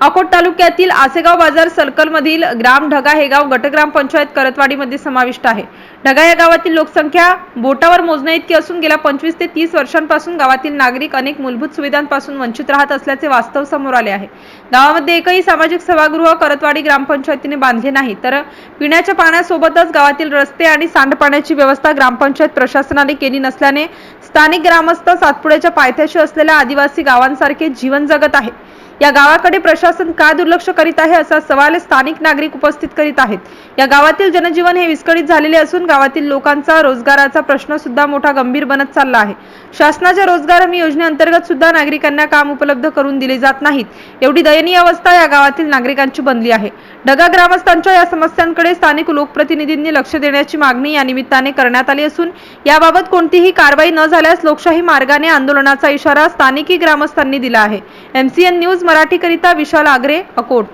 अकोट तालुक्यातील आसेगाव बाजार सर्कलमधील ग्राम ढगा हे गाव गटग्राम पंचायत करतवाडीमध्ये समाविष्ट आहे. ढगा या गावातील लोकसंख्या बोटावर मोजण्या इतकी असून गेल्या पंचवीस ते तीस वर्षांपासून गावातील नागरिक अनेक मूलभूत सुविधांपासून वंचित राहत असल्याचे वास्तव समोर आले आहे. गावामध्ये एकही सामाजिक सभागृह करतवाडी ग्रामपंचायतीने बांधले नाही तर पिण्याच्या पाण्यासोबतच गावातील रस्ते आणि सांडपाण्याची व्यवस्था ग्रामपंचायत प्रशासनाने केली नसल्याने स्थानिक ग्रामस्थ सातपुड्याच्या पायथ्याशी असलेल्या आदिवासी गावांसारखे जीवन जगत आहे. या गावाकडे प्रशासन का दुर्लक्ष करीत आहे असा सवाल स्थानिक नागरिक उपस्थित करीत आहेत. या गावातील जनजीवन हे विस्कळीत झालेले असून गावातील लोकांचा रोजगाराचा प्रश्न सुद्धा मोठा गंभीर बनत चालला आहे. शासनाच्या रोजगार हमी योजनेअंतर्गत सुद्धा नागरिकांना काम उपलब्ध करून दिले जात नाहीत. एवढी दयनीय अवस्था या गावातील नागरिकांची बनली आहे. ढगा ग्रामस्थांच्या या समस्यांकडे स्थानिक लोकप्रतिनिधींनी लक्ष देण्याची मागणी या निमित्ताने करण्यात आली असून याबाबत कोणतीही कारवाई न झाल्यास लोकशाही मार्गाने आंदोलनाचा इशारा स्थानिकी ग्रामस्थांनी दिला आहे. एमसीएन न्यूज मराठीकरिता विशाल आगरे अकोट